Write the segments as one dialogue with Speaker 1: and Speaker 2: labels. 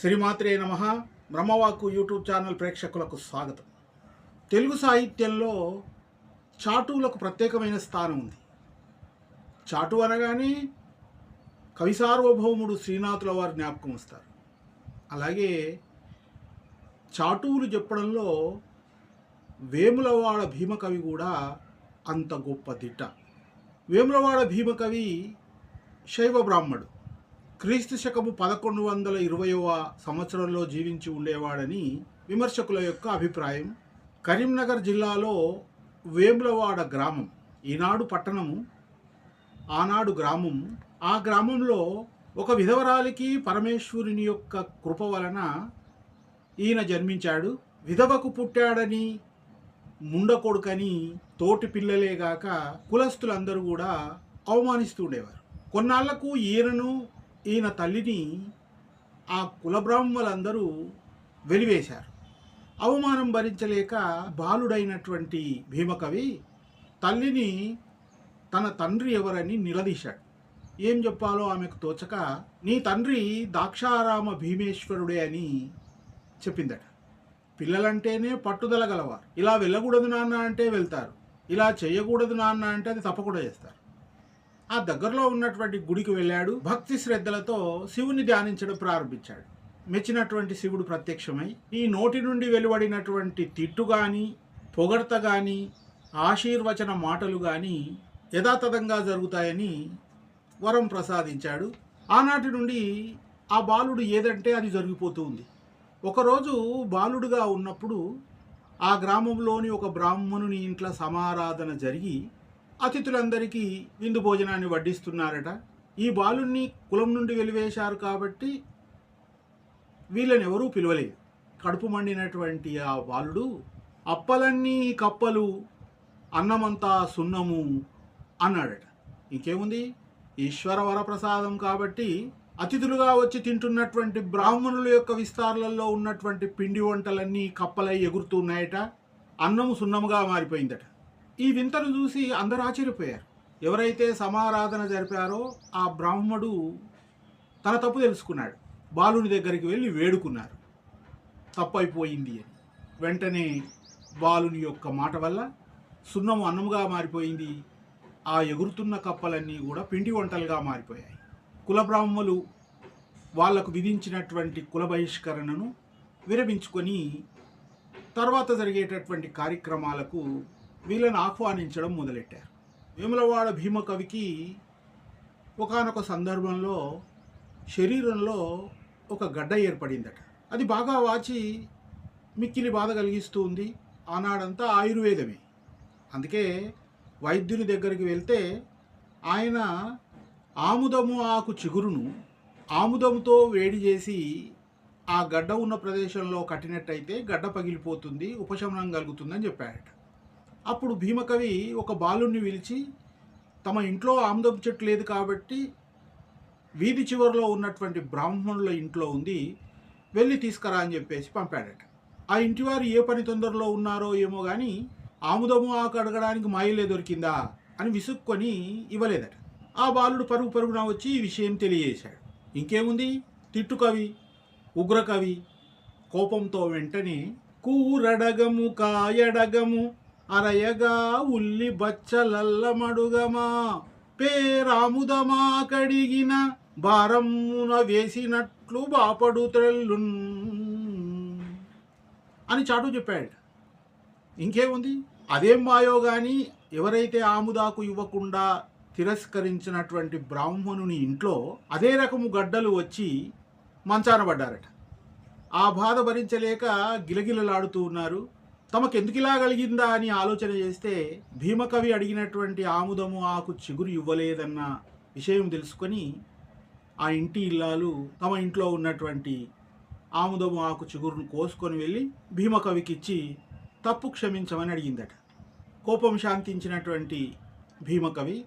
Speaker 1: శ్రీమాత్రే నమ. బ్రహ్మవాక్కు YouTube channel ప్రేక్షకులకు స్వాగతం. తెలుగు సాహిత్యంలో చాటువులకు ప్రత్యేకమైన స్థానం ఉంది. చాటు అనగానే కవి సార్వభౌముడు శ్రీనాథుల వారి జ్ఞాపకం వస్తారు. అలాగే చాటువులు చెప్పడంలో వేములవాడ భీమకవి కూడా అంత గొప్ప దిట్ట. వేములవాడ భీమకవి శైవ బ్రాహ్మడు. క్రీస్తు శకము పదకొండు వందల ఇరవయవ సంవత్సరంలో జీవించి ఉండేవాడని విమర్శకుల యొక్క అభిప్రాయం. కరీంనగర్ జిల్లాలో వేములవాడ గ్రామం ఈనాడు పట్టణము ఆనాడు గ్రామం. ఆ గ్రామంలో ఒక విధవరాలికి పరమేశ్వరుని యొక్క కృప వలన ఈయన జన్మించాడు. విధవకు పుట్టాడని ముండకొడుకని తోటి పిల్లలేగాక కులస్తులందరూ కూడా అవమానిస్తూ ఉండేవారు. కొన్నాళ్ళకు ఈయనను ఈయన తల్లిని ఆ కులబ్రాహ్మలందరూ వెలివేశారు. అవమానం భరించలేక బాలుడైనటువంటి భీమకవి తల్లిని తన తండ్రి ఎవరని నిలదీశాడు. ఏం చెప్పాలో ఆమెకు తోచక నీ తండ్రి దాక్షారామ భీమేశ్వరుడే అని చెప్పిందట. పిల్లలంటేనే పట్టుదల గలవారు. ఇలా వెళ్ళకూడదు నాన్న అంటే వెళ్తారు. ఇలా చేయకూడదు నాన్న అంటే అది తప్పకుండా చేస్తారు. ఆ దగ్గరలో ఉన్నటువంటి గుడికి వెళ్ళాడు. భక్తి శ్రద్ధలతో శివుని ధ్యానించడం ప్రారంభించాడు. మెచ్చినటువంటి శివుడు ప్రత్యక్షమై ఈ నోటి నుండి వెలువడినటువంటి తిట్టు కానీ పొగడ్త కానీ ఆశీర్వచన మాటలు కానీ యథాతథంగా జరుగుతాయని వరం ప్రసాదించాడు. ఆనాటి నుండి ఆ బాలుడు ఏదంటే అది జరిగిపోతూ ఉంది. ఒకరోజు బాలుడుగా ఉన్నప్పుడు ఆ గ్రామంలోని ఒక బ్రాహ్మణుని ఇంట్లో సమారాధన జరిగి అతిథులందరికీ విందు భోజనాన్ని వడ్డిస్తున్నారట. ఈ బాలుణ్ణి కులం నుండి వెలివేశారు కాబట్టి వీళ్ళని ఎవరూ పిలవలేదు. కడుపు మండినటువంటి ఆ బాలుడు అప్పలన్నీ కప్పలు అన్నమంతా సున్నము అన్నాడట. ఇంకేముంది? ఈశ్వర వరప్రసాదం కాబట్టి అతిథులుగా వచ్చి తింటున్నటువంటి బ్రాహ్మణుల యొక్క విస్తారాలలో ఉన్నటువంటి పిండి వంటలన్నీ కప్పలై ఎగురుతున్నాయట అన్నము సున్నముగా మారిపోయిందట. ఈ వింతను చూసి అందరూ ఆశ్చర్యపోయారు. ఎవరైతే సమారాధన జరిపారో ఆ బ్రాహ్మడు తన తప్పు తెలుసుకున్నాడు. బాలుని దగ్గరికి వెళ్ళి వేడుకున్నారు. తప్పు అయిపోయింది అని. వెంటనే బాలుని యొక్క మాట వల్ల సున్నము అన్నముగా మారిపోయింది. ఆ ఎగురుతున్న కప్పలన్నీ కూడా పిండి వంటలుగా మారిపోయాయి. కుల బ్రాహ్మలు వాళ్ళకు విధించినటువంటి కుల బహిష్కరణను విరమించుకొని తర్వాత జరిగేటటువంటి కార్యక్రమాలకు వీళ్ళని ఆహ్వానించడం మొదలెట్టారు. వేములవాడ భీమకవికి ఒకానొక సందర్భంలో శరీరంలో ఒక గడ్డ ఏర్పడిందట. అది బాగా వాచి మిక్కిలి బాధ కలిగిస్తూ ఉంది ఆనాడంతా ఆయుర్వేదమే. అందుకే వైద్యుని దగ్గరికి వెళ్తే ఆయన ఆముదము ఆకు చిగురును ఆముదముతో వేడి చేసి ఆ గడ్డ ఉన్న ప్రదేశంలో కట్టినట్టయితే గడ్డ పగిలిపోతుంది ఉపశమనం కలుగుతుందని చెప్పాడట అప్పుడు భీమకవి ఒక బాలుణ్ణి పిలిచి తమ ఇంట్లో ఆముదపు చెట్టు లేదు కాబట్టి వీధి చివరిలో ఉన్నటువంటి బ్రాహ్మణుల ఇంట్లో ఉంది వెళ్ళి తీసుకురా అని చెప్పేసి పంపాడట. ఆ ఇంటివారు ఏ పని తొందరలో ఉన్నారో ఏమో కానీ ఆముదము ఆకు అడగడానికి మాయలే దొరికిందా? అని విసుక్కొని ఇవ్వలేదట. ఆ బాలుడు పరుగు పరుగున వచ్చి ఈ విషయం తెలియజేశాడు. ఇంకేముంది? తిట్టుకవి ఉగ్రకవి కోపంతో వెంటనే కూరడగము కాయడగము అరయగా ఉల్లి బచ్చలల్లమడుగమా పేరాముదమా కడిగిన భారమున వేసినట్లు బాపడు త్రెల్లున్. అని చాటు చెప్పాడు. ఇంకేముంది? అదేం మాయో కానీ ఎవరైతే ఆముదాకు ఇవ్వకుండా తిరస్కరించినటువంటి బ్రాహ్మణుని ఇంట్లో అదే రకము గడ్డలు వచ్చి మంచాన పడ్డారట. ఆ బాధ భరించలేక గిలగిలలాడుతూ ఉన్నారు. తమకెందుకు ఇలా కలిగిందా అని ఆలోచన చేస్తే భీమకవి అడిగినటువంటి ఆముదము ఆకు చిగురు ఇవ్వలేదన్న విషయం తెలుసుకొని ఆ ఇంటి ఇల్లాలు తమ ఇంట్లో ఉన్నటువంటి ఆముదము ఆకు చిగురును కోసుకొని వెళ్ళి భీమకవికి ఇచ్చి తప్పు క్షమించమని అడిగిందట. కోపం శాంతించినటువంటి భీమకవి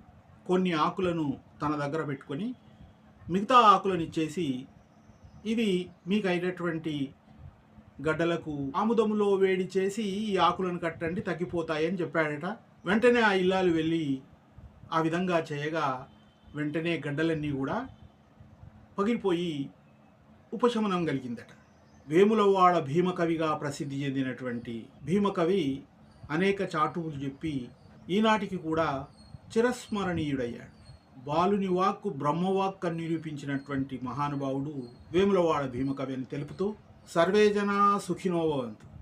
Speaker 1: కొన్ని ఆకులను తన దగ్గర పెట్టుకొని మిగతా ఆకులను ఇచ్చేసి ఇవి మీకు అయినటువంటి గడ్డలకు ఆముదములో వేడి చేసి ఈ ఆకులను కట్టండి తగ్గిపోతాయని చెప్పాడట. వెంటనే ఆ ఇల్లాలు వెళ్ళి ఆ విధంగా చేయగా వెంటనే గడ్డలన్నీ కూడా పగిలిపోయి ఉపశమనం కలిగిందట. వేములవాడ భీమకవిగా ప్రసిద్ధి చెందినటువంటి భీమకవి అనేక చాటువులు చెప్పి ఈనాటికి కూడా చిరస్మరణీయుడయ్యాడు. బాలుని వాక్కు బ్రహ్మవాక్ అని నిరూపించినటువంటి మహానుభావుడు వేములవాడ భీమకవి అని తెలుపుతూ ಸರ್ವೇ ಜನ ಸುಖಿನೋವಂತು